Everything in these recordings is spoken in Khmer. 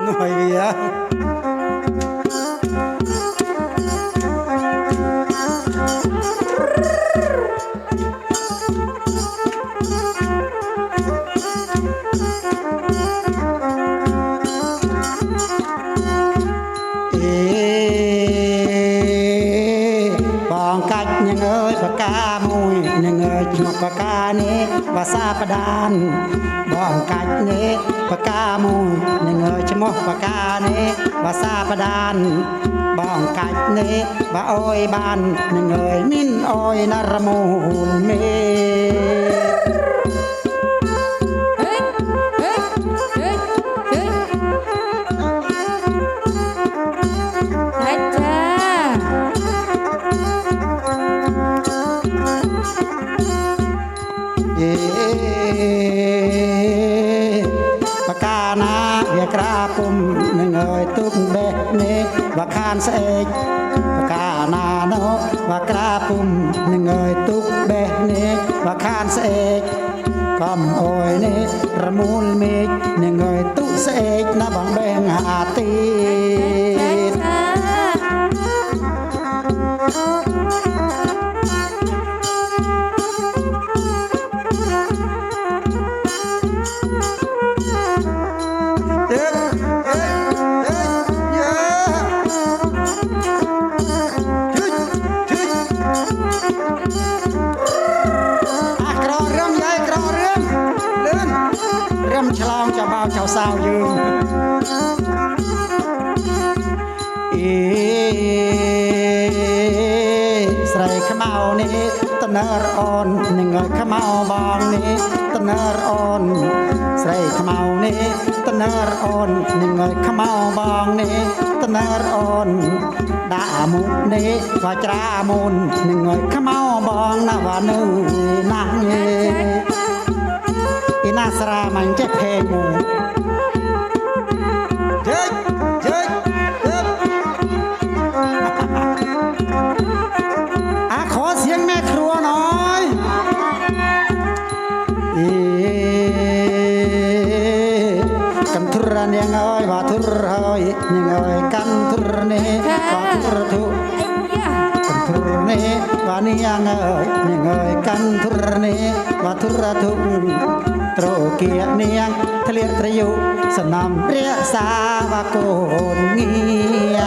Nói gì á? Bằng cách những ơi bà ca mùi, Những ơi chụp bà ca nếp ซาปดานบ้องกัดเนปากามูหนึ่งเอ๋ยชมกปากาเนบาซาปดานบ้องกัดเนบาอ้อยบานหนึ่งเอ๋ยมินอ้อยนารมูลเม ស្អែកបកាណានោះបក្រាពុំនឹងអើយទុកបេះនេះបខានស្អែកកំអើយនេះរមូលមេឃនឹងអើយទុកស្អែកណាបងបេះអាទី តនរអូននឹងឲ្យខ្មៅបងនេះតនរអូនស្រីខ្មៅនេះតនរអូននឹងឲ្យខ្មៅបងនេះតនរអូនដាក់មុខនេះក៏ច្រាមុននឹងឲ្យខ្មៅបងណាវ៉ានៅណាស់យេអ៊ីណាស្រាមិនចេះភេងមូជិ เนี่ยเอ้ยว่าทุรเอ้ยเนี่อยกันทุรนี่ว่าทุรทุกทุรนี่ว่านี่ยงอ้ยเนี่ยเอยกันทุรนี่ว่าทุรทุกตรเกียเนียงทะเลทะยุสนามเรียสาวาโกนงีย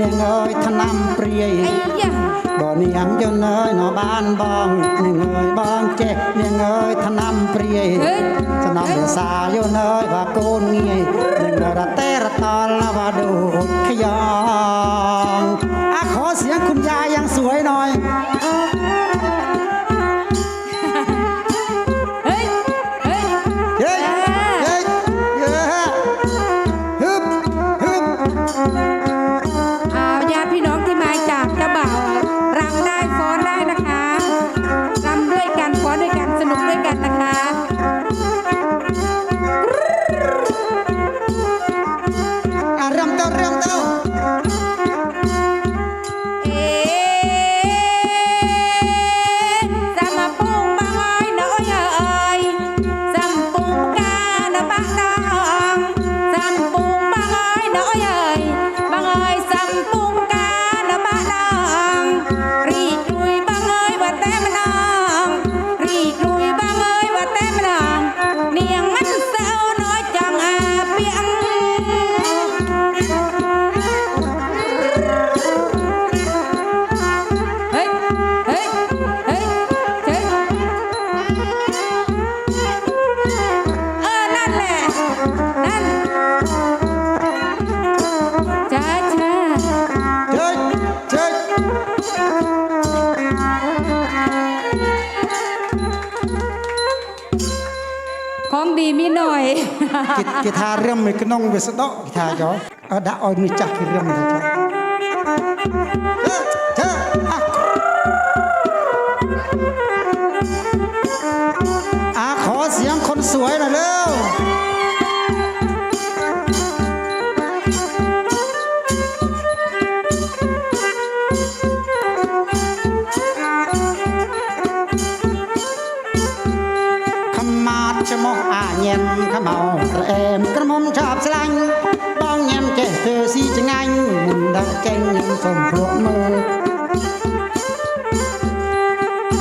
នាងអើយថ្នាំព្រាយ ไอ้ยา บ่នាងយន្តអើយណបានបងនាងអើយបងចេះនាងអើយថ្នាំព្រាយ เฮ้ย សំណំភាសាយន្តអើយបាកូនងាយនាងរតេរតលណាបាដូចខ្យងអាខอเสียงคุณยายยังสวยหน่อย มีหน่อย kita kita ram ke nong besok kita jo ada oi ni cak ram ni cak ញញ៉ាំសុំភ្លក់មើល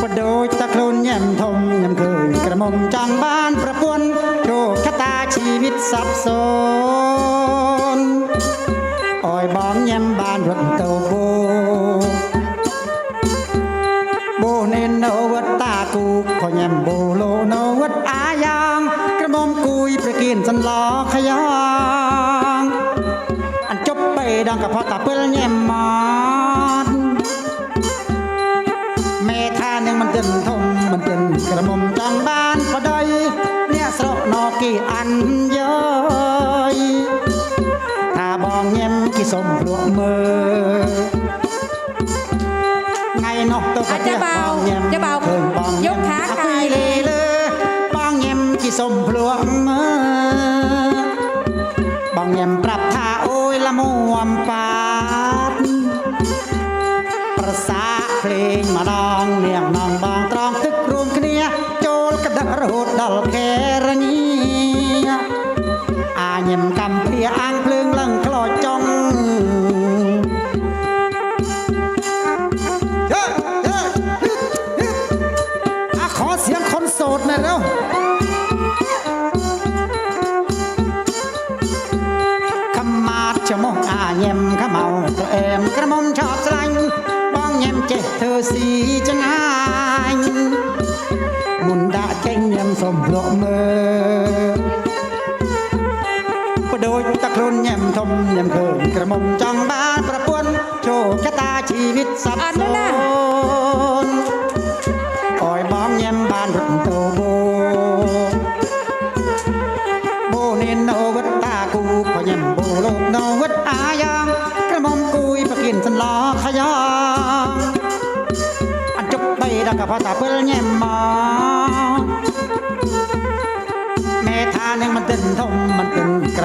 បដូចតាខ្លួនញ៉ាំធំញ៉ាំឃើញក្រមុំចង់បានប្រពន្ធចូលខតាជីវិតសាប់សូន ពិលញ៉ែមមកមេថានឹងមិនទិនធំមិនទិនក្រមុំចង់បានប្តីអ្នកស្រកណគីអានយើយថាបងញ៉ែមគីសុំភ្លក់មើលថ្ងៃនោះទៅប្រទេសបងញ៉ាំចាំបោឃើញបងញ៉ាំយកខាកាយអលេលើបងញ៉ាំជីសុំភ្លក់មើលបងញ៉ាំប្រាប់ថាអូយละមួមប៉ា มาดางเนียงนาง งแยมสมโลมือประโดยตะครุนแยมทมแยมเคินกระหมอมจัง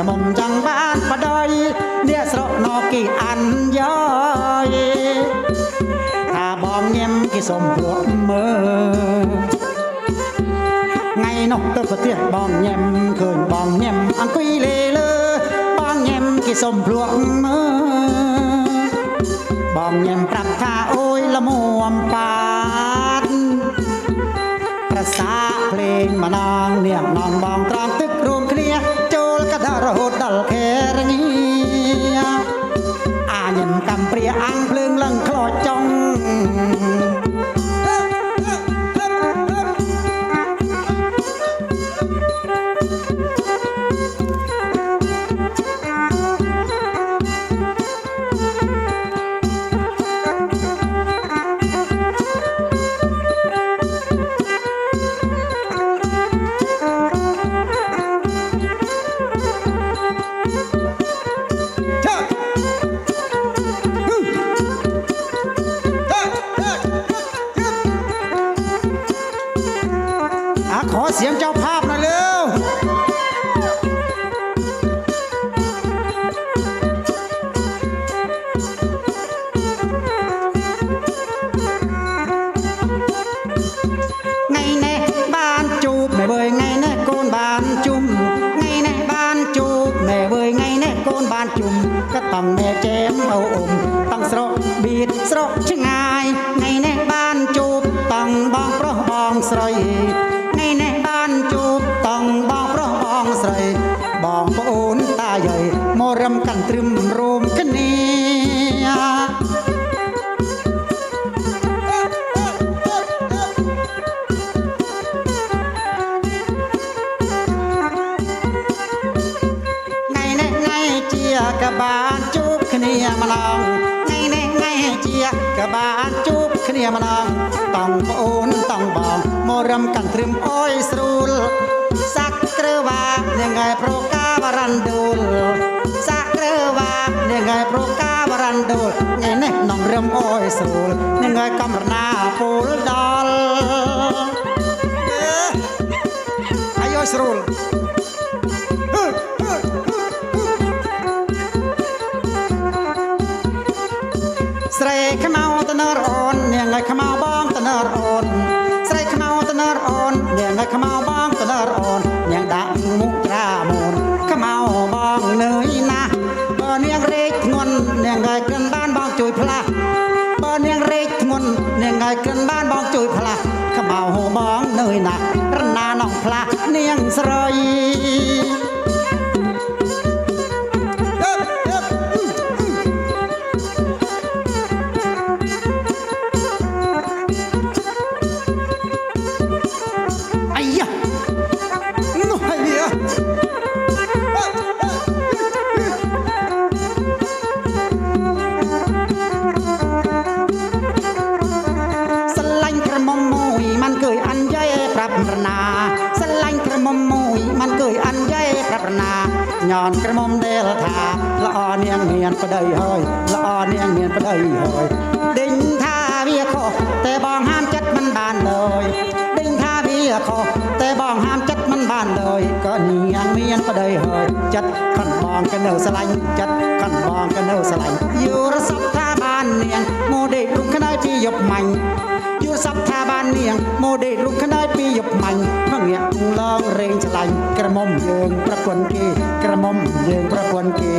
មុំចង់បានបដ ாய் អ្នកស្រកណគីអានយោយ ថាបងញ៉ាំគេសុំព្រោះមើលថ្ងៃនោះទៅប្រទេសបងញ៉ាំឃើញបងញ៉ាំអង្គុយលេលើបងញ៉ាំគេសុំព្រោះមើលបងញ៉ាំប្រាប់ថាអូយละមួមប៉ាតប្រសាភ្លេងម្ដងនាងនងបងត្រង់ទឹករួមគ្នា ចូលកថា រហូតដល់ខែរងា អាញឹមកំព្រាអាំងភ្ តាយាយមករំកាន់ត្រឹមរួមគ្នាថ្ងៃនេះថ្ងៃជាក៏បានជួបគ្នាម្ដងថ្ងៃនេះថ្ងៃជាក៏បានជួបគ្នាម្ដងតង់ប្អូនតង់បងមករំកាន់ត្រឹមអយស្រួលសាក់ក្រឺវានាងឯប្រកា ស្រួលនាងឯកំរណាពូលដល់អាយស្រួលស្រីខ្មៅតនរអូននាងឲ្យខ្មៅបងតនរអូនស្រីខ្មៅតនរអូននាងឲ្យខ្មៅ ញ៉នក្រមុំដែលថាល្អនាងមានប្តីហើយល្អនាងមានប្តីហើយដេញថាវាខុសតែបងហាមចិត្តមិនបានเลยដេញថាវាខុសតែបងហាមចិត្តមិនបានเลยក៏នាងមានប្តីហើយចិត្តខនបងក៏នៅស្រឡាញ់ចិត្តខនបងក៏នៅស្រឡាញ់យល់សពថាបាននាងមកដេករុំខ្នើយពីយប់មាញ់ យល់ សពថាបាននាងម៉ូដេរុកខ្នើយពីយប់មាញ់ផងញាក់ឡងរែងឆ្លាញ់ក្រមុំយើងប្រពន្ធគេក្រមុំយើងប្រពន្ធគេ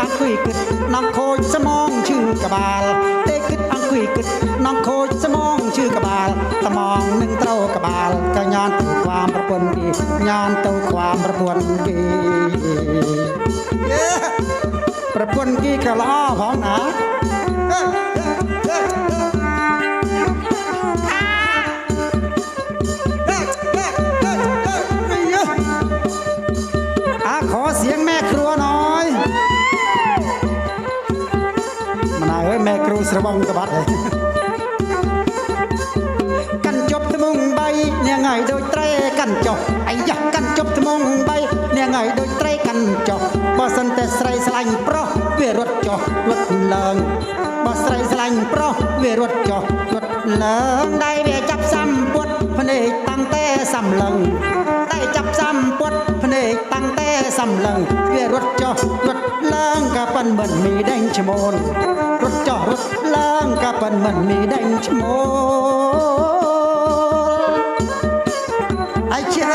อังคุยกึดน้องโคจะมองชื่อกบาลเตกึดอังคุยกึดน้องโคจะมองชื่อกบาลตะมองหนึ่งเต้ากบาลก็ยานตัความประปวนดีงานตัวความประปวนดีประปวนกี่กะล้อขร้อมนะ បងក្បាត់ហើយកាន់ជប់ថ្មងបីនាងហើយដូចត្រែកាន់ចុះអាយ៉ាកាន់ជប់ថ្មងបីនាងហើយដូចត្រែកាន់ចុះបើសិនតែស្រីស្លាញ់ប្រុសវារត់ចុះលត់ឡើងបើស្រីស្លាញ់ប្រុសវារត់ចុះលត់ឡើងដៃវាចាប់សំពុតភ្នែកតាំងតែសំឡឹង សំឡឹងវារត់ចុះលត់ឡើងក៏ប៉ុនមិនមីដេញឈ្មោលរត់ចុះរត់ឡើងក៏ប៉ុនមិនមីដេញឈ្មោលអាចា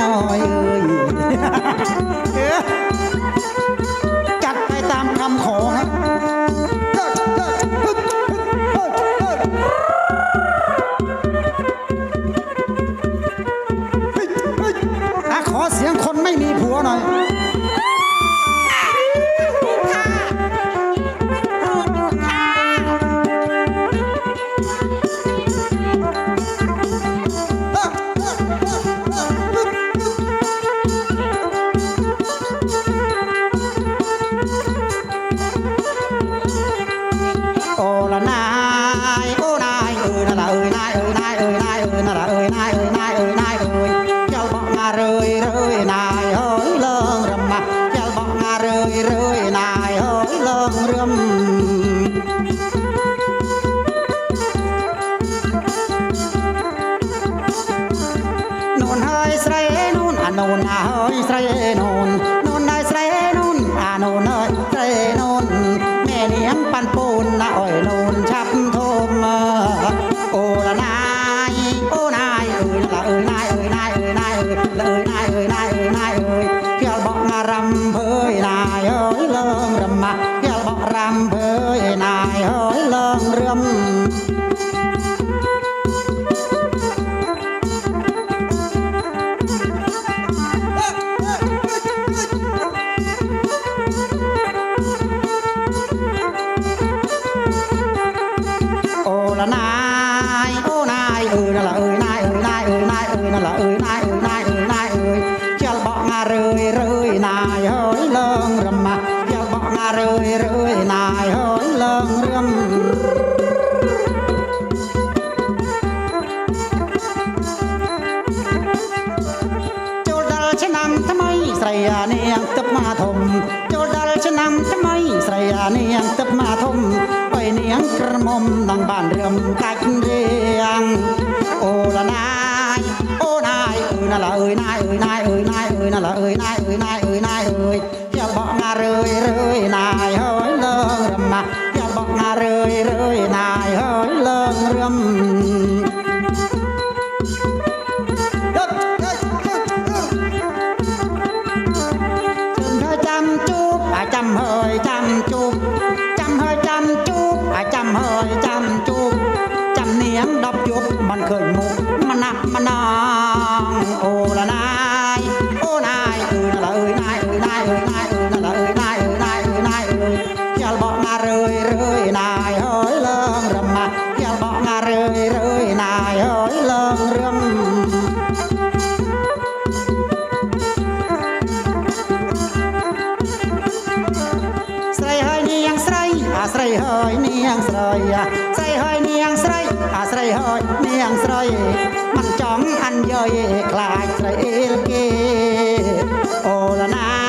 น้อยเอ้ย ஆபரம் நோனாய் இஸ்ரேனு நன்னோ நாய் இஸ்ரேனு นาเรยเรยนา នាងស្រីអាស្រីហើយនាងស្រីមិនចង់អញ្ញយខ្លាចស្រីគេអូលណា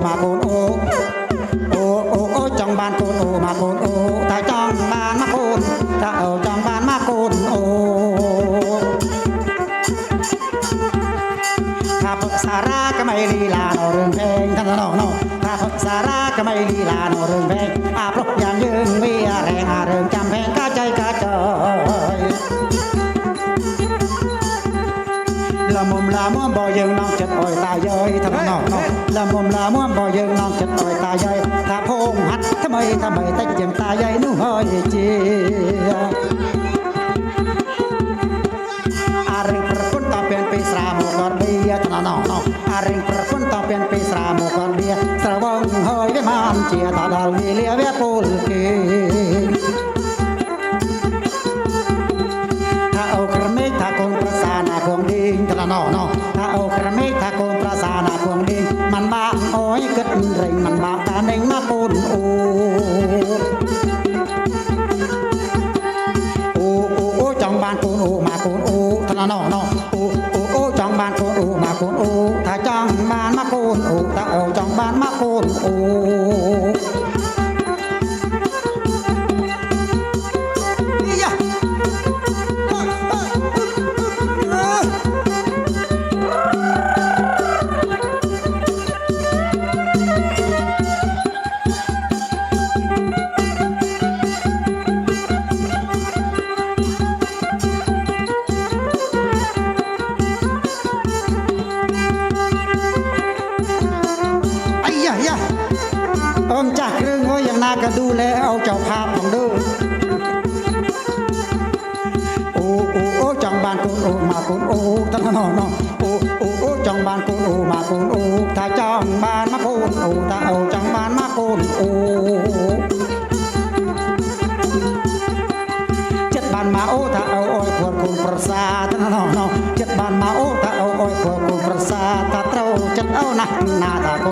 my own. ណណណអារិងប្រពន្ធតពៀនពីស្រាមកលវាស្រវងហើយវាមានជាតដល់វាលាវាពូលគេថាអូក្រមេថាកូនប្រសាណាគងឌីងតណណណថាអូក្រមេថាកូនប្រសាណាគងឌីងมันបាក់អើយគិតរិញมันបាក់តានឹងមកពូនអូអូអូចង់បានកូនអូមកកូនអូតណណណูนอถ้าจังบ้านมาคูนอูถ้าเอาจังบ้านมาคูนอู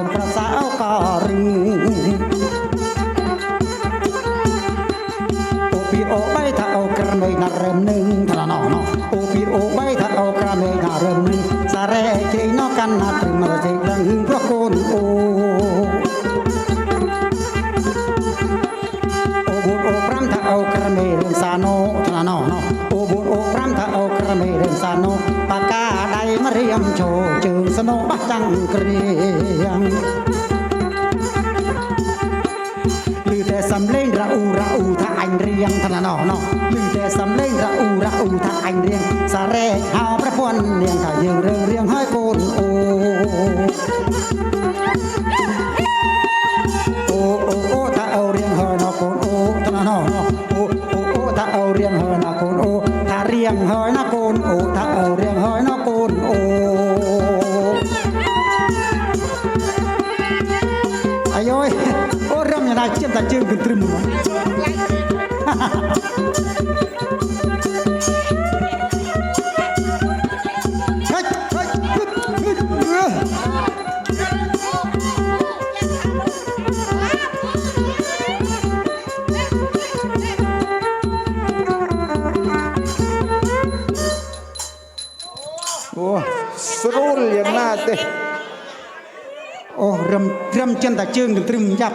มพระสาวก็รี chân ta chương được trim nhặt